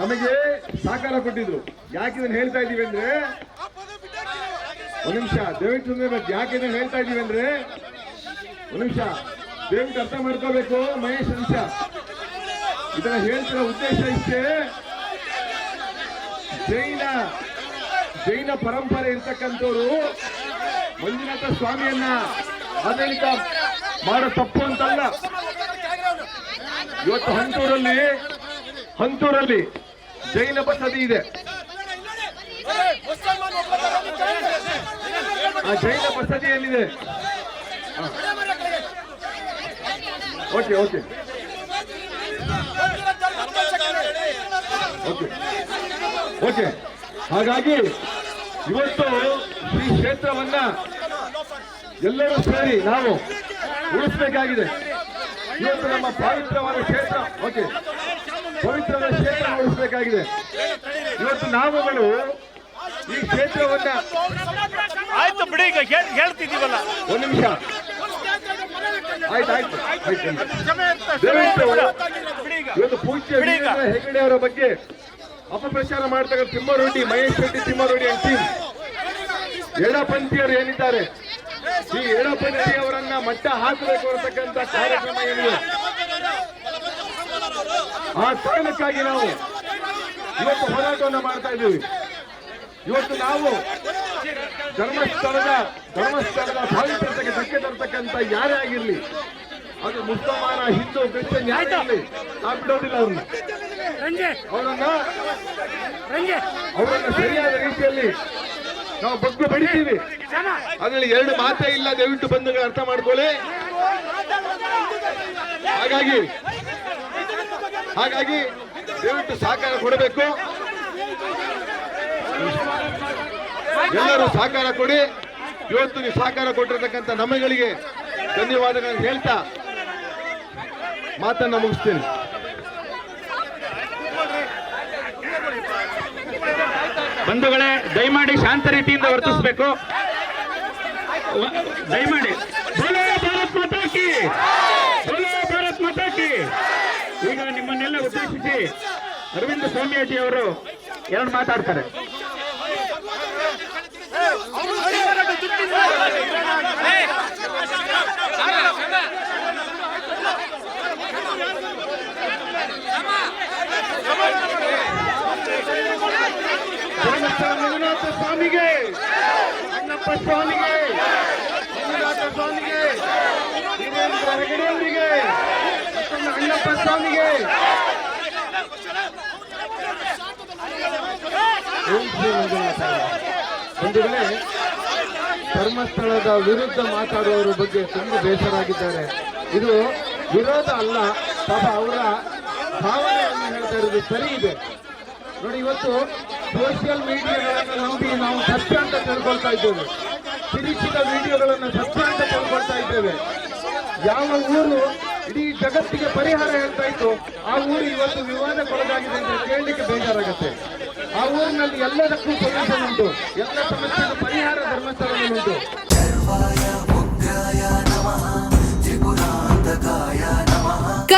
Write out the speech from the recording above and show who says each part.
Speaker 1: ನಮಗೆ ಸಹಕಾರ ಕೊಟ್ಟಿದ್ರು. ಯಾಕೆ ಇದನ್ನು ಹೇಳ್ತಾ ಇದ್ದೀವಿ ಅಂದ್ರೆ ಒಂದ್ ನಿಮಿಷ, ದಯವಿಟ್ಟು ಯಾಕೆ ಇದನ್ನು ಹೇಳ್ತಾ ಇದ್ದೀವಿ ಅಂದ್ರೆ ಒಂದ್ ನಿಮಿಷ, ದಯವಿಟ್ಟು ಅರ್ಥ ಮಾಡ್ಕೋಬೇಕು, ಮಹೇಶ್ ಅಂಶ ನಿಮಿಷ. ಇದನ್ನ ಹೇಳ್ತಿರೋ ಉದ್ದೇಶ ಇಷ್ಟೇ. ಜೈನ ಜೈನ ಪರಂಪರೆ ಇರ್ತಕ್ಕಂಥವ್ರು ಮಂಜುನಾಥ ಸ್ವಾಮಿಯನ್ನ ಆಡಳಿತ ಮಾಡೋ ತಪ್ಪು ಅಂತಲ್ಲ. ಇವತ್ತು ಹಂತೂರಲ್ಲಿ ಹಂತೂರಲ್ಲಿ ಜೈನ ಬಸದಿ ಇದೆ. ಆ ಜೈನ ಬಸದಿ ಎಲ್ಲಿದೆ? Okay okay. ಓಕೆ. ಓಕೆ. ಹಾಗಾಗಿ ಇವತ್ತು ಈ ಕ್ಷೇತ್ರವನ್ನ ಎಲ್ಲರೂ ಸೇರಿ ನಾವು ಉಳಿಸಬೇಕಾಗಿದೆ. ಇವತ್ತು ನಮ್ಮ ಪವಿತ್ರವಾದ ಕ್ಷೇತ್ರ. ಓಕೆ. ಪವಿತ್ರವಾದ ಕ್ಷೇತ್ರ ಉಳಿಸಬೇಕಾಗಿದೆ ಇವತ್ತು ನಾವುಗಳು ಈ ಕ್ಷೇತ್ರವನ್ನ
Speaker 2: ಆಯ್ತು ಬಿಡಿ ಈಗ ಹೇಳ್ತಿದ್ದೀವಲ್ಲ.
Speaker 1: ಒಂದು ನಿಮಿಷ. ಆಯ್ತು ಆಯ್ತು
Speaker 2: ಅಂತ
Speaker 1: ಇವತ್ತು ಪೂಜ್ಯ. ಹೆಗಡೆ ಅವರ ಬಗ್ಗೆ ಅಪಪ್ರಚಾರ ಮಾಡ್ತಕ್ಕ ತಿಮ್ಮಾರೆಡ್ಡಿ ಮಹೇಶ್ ರೆಡ್ಡಿ ತಿಮ್ಮಾರೆಡ್ಡಿ ಅಂಡ್ ಟೀಮ್ ಎಡಪಂಥಿಯರು ಏನಿದ್ದಾರೆ? ಈ ಎಡಪಂಥಿ ಅವರನ್ನ ಮಟ್ಟ ಹಾಕಬೇಕು ಅನ್ನತಕ್ಕಂಥ ಕಾರ್ಯಕ್ರಮ ಏನಿದೆ? ಆ ಕಾರಣಕ್ಕಾಗಿ ನಾವು ಇವತ್ತು ಹೋರಾಟವನ್ನು ಮಾಡ್ತಾ ಇದ್ದೀವಿ. ಇವತ್ತು ನಾವು ಧರ್ಮಸ್ಥಳದ ಧರ್ಮಸ್ಥಳದ ಪಾವಿತ್ರ್ಯತೆಗೆ ಧಕ್ಕೆ ತರ್ತಕ್ಕಂಥ ಯಾರೇ ಆಗಿರ್ಲಿ ಅದು ಮುಸಲ್ಮಾನ ಹಿಂದೂ ಕ್ರಿಶ್ಚಿಯನ್ ಯಾಕೆ ಇರಲಿ ನಾವು ಬಿಡೋದಿಲ್ಲ ಅವ್ರನ್ನ. ಅವರನ್ನ ಅವರನ್ನ ಸರಿಯಾದ ರೀತಿಯಲ್ಲಿ ನಾವು ಬಗ್ಗು ಬಡಿತೀವಿ. ಅದರಲ್ಲಿ ಎರಡು ಮಾತೇ ಇಲ್ಲ ದಯವಿಟ್ಟು ಬಂಧುಗಳು ಅರ್ಥ ಮಾಡ್ಕೊಳ್ಳಿ. ಹಾಗಾಗಿ ಹಾಗಾಗಿ ದಯವಿಟ್ಟು ಸಹಕಾರ ಕೊಡಬೇಕು. ಎಲ್ಲರೂ ಸಹಕಾರ ಕೊಡಿ. ಇವತ್ತು ನೀವು ಸಹಕಾರ ಕೊಟ್ಟಿರತಕ್ಕಂಥ ನಮ್ಮಗಳಿಗೆ ಧನ್ಯವಾದಗಳನ್ನು ಹೇಳ್ತಾ ಮಾತನ್ನ ಮುಗಿಸ್ತೀನಿ.
Speaker 3: ಬಂಧುಗಳೇ, ದಯಮಾಡಿ ಶಾಂತ ರೀತಿಯಿಂದ ವರ್ತಿಸಬೇಕು. ದಯಮಾಡಿ ಬೋಲೋ ಭಾರತ್ ಮಾತಾ ಕಿ ಬೋಲೋ ಭಾರತ್ ಮಾತಾ ಕಿ ಈಗ ನಿಮ್ಮನ್ನೆಲ್ಲ ಉದ್ದೇಶಿಸಿ ಅರವಿಂದ ಸ್ವಾಮಿಯಾಜಿ ಅವರು ಎರಡು ಮಾತಾಡ್ತಾರೆ.
Speaker 1: ರಂಗನಾಥ ಸ್ವಾಮಿಗೆ, ಅಣ್ಣಪ್ಪ ಸ್ವಾಮಿಗೆ, ರಂಗನಾಥ ಸ್ವಾಮಿಗೆ, ವೀರೇಂದ್ರ ಹೆಗಡೆಯವರಿಗೆ ಅಣ್ಣಪ್ಪ ಸ್ವಾಮಿಗೆ ಓಂ ಧರ್ಮಸ್ಥಳದ ವಿರುದ್ಧ ಮಾತಾಡುವವರ ಬಗ್ಗೆ ತುಂಬ ಬೇಸರಾಗಿದ್ದಾರೆ ಇದು ವಿರೋಧ ಅಲ್ಲ, ಪಾಪ ಅವರ ಭಾವನೆಯನ್ನು ಹೇಳ್ತಾ ಇರೋದು ಸರಿ ಇದೆ. ನೋಡಿ, ಇವತ್ತು ಸೋಷಿಯಲ್ ಮೀಡಿಯಾಗಳನ್ನು ನಂಬಿ ನಾವು ಸತ್ಯ ಅಂತ ತಿಳ್ಕೊಳ್ತಾ ಇದ್ದೇವೆ. ತಿರುಚಿದ ವಿಡಿಯೋಗಳನ್ನು ಸತ್ಯ ಅಂತ ತಿಳ್ಕೊಳ್ತಾ ಇದ್ದೇವೆ. ಯಾವ ಊರು ಇಡೀ ಜಗತ್ತಿಗೆ ಪರಿಹಾರ ಹೇಳ್ತಾ ಇತ್ತು, ಆ ಊರು ಇವತ್ತು ವಿವಾದಕ್ಕೊಳಗಾಗಿದೆ ಅಂತ ಕೇಳಲಿಕ್ಕೆ ಬೇಜಾರಾಗುತ್ತೆ. ಆ ಊರಿನಲ್ಲಿ ಎಲ್ಲದಕ್ಕೂ ಸೊಲ್ಯೂಷನ್ ಉಂಟು. ಎಲ್ಲ ಸಮಸ್ಯೆಗೂ ಪರಿಹಾರ ಧರ್ಮಸ್ಥಳದಲ್ಲಿ ಉಂಟು.